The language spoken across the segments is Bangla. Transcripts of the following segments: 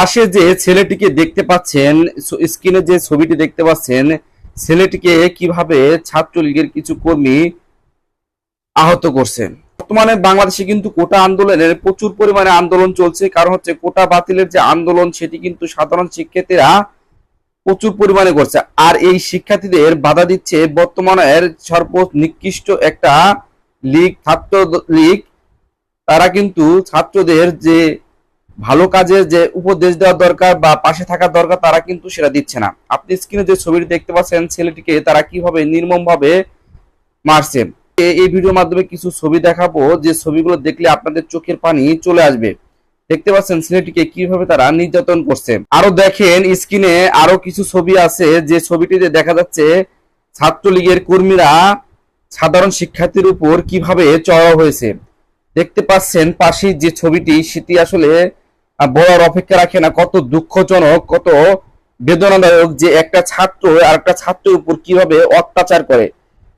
পাশে যে ছেলেটিকে দেখতে পাচ্ছেন স্ক্রিনে যে ছবিটি দেখতে পাচ্ছেন, ছেলেটিকে কীভাবে ছাত্রলীগের কিছু কর্মী আহত করছে বর্তমানে বাংলাদেশে কিন্তু কোটা আন্দোলনের প্রচুর পরিমাণে আন্দোলন চলছে। কারণ হচ্ছে কোটা বাতিলের যে আন্দোলন, সেটি কিন্তু সাধারণ শিক্ষার্থীরা প্রচুর পরিমাণে করছে। আর এই শিক্ষার্থীদের বাধা দিচ্ছে বর্তমানের সর্ব নিকৃষ্ট একটা লীগ ছাত্র লীগ তারা কিন্তু ছাত্রদের যে ভালো কাজের যে উপদেশ দেওয়া দরকার বা পাশে থাকা দরকার, তারা কিন্তু সেটা দিচ্ছে না। আপনি স্ক্রিনে যে ছবিটি দেখতে পাচ্ছেন, ছেলেটিকে তারা কীভাবে নির্মম ভাবে মারছে এই ভিডিওর মাধ্যমে কিছু ছবি দেখাবো, যে ছবিগুলো দেখলে আপনাদের চোখের পানি চলে আসবে। দেখতে পাচ্ছেন ছেলেটিকে কীভাবে তারা নির্যাতন করছে। আরও দেখেন স্ক্রিনে আরও কিছু ছবি আছে, যে ছবিটিতে দেখা যাচ্ছে ছাত্রলীগের কর্মীরা সাধারণ শিক্ষার্থীর উপর কীভাবে চড়াও হয়েছে। দেখতে পাচ্ছেন পাশেই যে ছবিটি, সেটি আসলে বলার অপেক্ষা রাখে না, কত দুঃখজনক, কত বেদনাদায়ক যে একটা ছাত্র আর একটা ছাত্রের উপর কীভাবে অত্যাচার করে।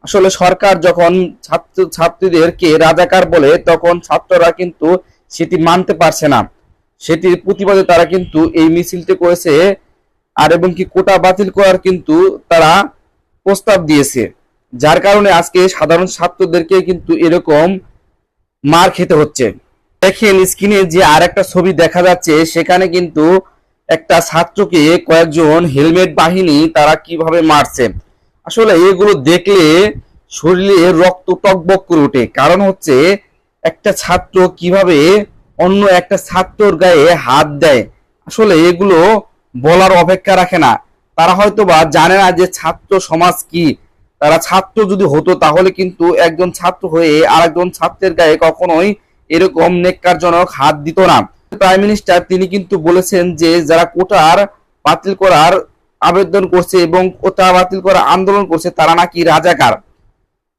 আসলে সরকার যখন ছাত্র, ছাত্রীদেরকে রাজাকার বলে, তখন ছাত্ররা কিন্তু সেটি মানতে পারছে না। সেটির প্রতিবাদে তারা কিন্তু এই মিছিলটি করেছে আর এবং কি কোটা বাতিল করার কিন্তু তারা প্রস্তাব দিয়েছে। যার কারণে আজকে সাধারণ ছাত্রদেরকে কিন্তু এরকম মার খেতে হচ্ছে। দেখেন স্ক্রিনে যে আর একটা ছবি দেখা যাচ্ছে, সেখানে কিন্তু একটা ছাত্রকে কয়েকজন হেলমেট বাহিনী তারা কীভাবে মারছে। আসলে এগুলো দেখলে শরীরে রক্ত টকবক করে ওঠে। কারণ হচ্ছে একটা ছাত্র কীভাবে অন্য একটা ছাত্রর গায়ে হাত দেয়। আসলে এগুলো বলার অপেক্ষা রাখে না। তারা হয়তো বা জানে না যে ছাত্র সমাজ কি। তারা ছাত্র যদি হতো, তাহলে কিন্তু একজন ছাত্র হয়ে আরেকজন ছাত্রের গায়ে কখনোই এরকম নেককারজনক হাত দিত না। প্রাইম মিনিস্টার তিনি কিন্তু বলেছেন যে, যারা কোটার বাতিল করার আবেদন করছে এবং কোটা বাতিল করার আন্দোলন করছে, তারা নাকি রাজাকার।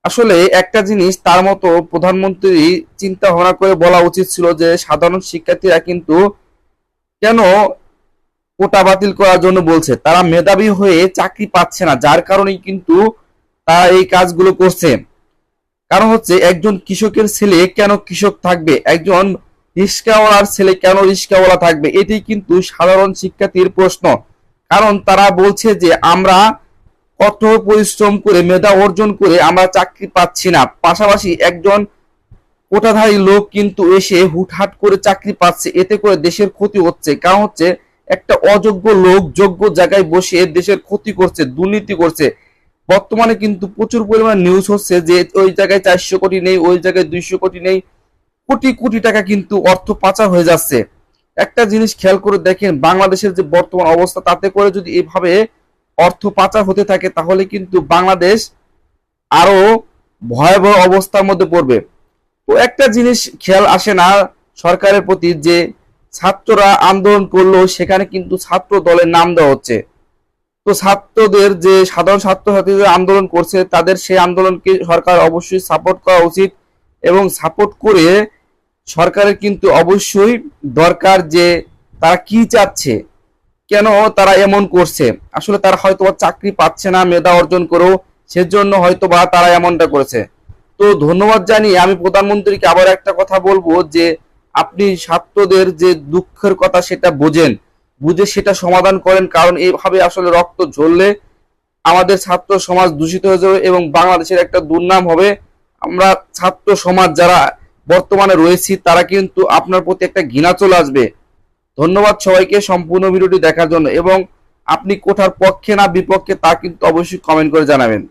আসলে একটা জিনিস তার মতো প্রধানমন্ত্রী চিন্তা ভাবনা করে বলা উচিত ছিল যে, সাধারণ শিক্ষার্থীরা কিন্তু কেন কোটা বাতিল করার জন্য বলছে? তারা মেধাবী হয়ে চাকরি পাচ্ছে না, যার কারণেই কিন্তু তারা এই কাজগুলো করছে। কারণ হচ্ছে একজন কৃষকের ছেলে কেন কৃষক থাকবে? একজন রিস্কাওয়ালার ছেলে কেন রিস্কাওয়ালা থাকবে? এটি কিন্তু সাধারণ শিক্ষার্থীর প্রশ্ন। কারণ তারা বলছে যে আমরা কঠোর পরিশ্রম করে, মেধা অর্জন করে আমরা চাকরি পাচ্ছি না। পাশাপাশি একজন কোটাধারী লোক কিন্তু এসে হুটহাট করে চাকরি পাচ্ছে। এতে করে দেশের ক্ষতি হচ্ছে। কারণ হচ্ছে একটা অযোগ্য লোক যোগ্য জায়গায় বসে দেশের ক্ষতি করছে, দুর্নীতি করছে। বর্তমানে কিন্তু প্রচুর পরিমাণ নিউজ হচ্ছে যে ওই জায়গায় চারশো কোটি নেই, ওই জায়গায় দুইশো কোটি নেই, কোটি কোটি টাকা কিন্তু অর্থ পাচার হয়ে যাচ্ছে। একটা জিনিস খেয়াল করে দেখেন, বাংলাদেশের যে বর্তমান অবস্থা, তাতে করে যদি এভাবে অর্থ পাচার হতে থাকে, তাহলে কিন্তু বাংলাদেশ আরও ভয়াবহ অবস্থার মধ্যে পড়বে। তো একটা জিনিস খেয়াল আসে না সরকারের প্রতি যে ছাত্ররা আন্দোলন করল, সেখানে কিন্তু ছাত্র দলের নাম দেওয়া হচ্ছে। তো ছাত্রদের যে সাধারণ ছাত্রছাত্রীদের আন্দোলন করছে, তাদের সেই আন্দোলনকে সরকার অবশ্যই সাপোর্ট করা উচিত এবং সাপোর্ট করে সরকারের কিন্তু অবশ্যই দরকার যে তারা কি চাচ্ছে, কেন তারা এমন করছে। আসলে তারা হয়তো চাকরি পাচ্ছে না, মেধা অর্জন করেও, সেজন্য হয়তো বা তারা এমনটা করেছে। তো ধন্যবাদ জানিয়ে আমি প্রধানমন্ত্রীকে আবার একটা কথা বলব যে, আপনি ছাত্রদের যে দুঃখের কথা সেটা বোঝেন। বুঝে সেটা সমাধান করেন, কারণ এইভাবে আসলে রক্ত ঝরলে আমাদের ছাত্র সমাজ দূষিত হয়ে যাবে এবং বাংলাদেশের একটা দুর্নাম হবে। আমরা ছাত্র সমাজ যারা বর্তমানে রয়েছি, তারা কিন্তু আপনার প্রতি একটা ঘৃণা চলে আসবে। ধন্যবাদ সবাইকে সম্পূর্ণ ভিডিওটি দেখার জন্য এবং আপনি কোঠার পক্ষে না বিপক্ষে তা কিন্তু অবশ্যই কমেন্ট করে জানাবেন।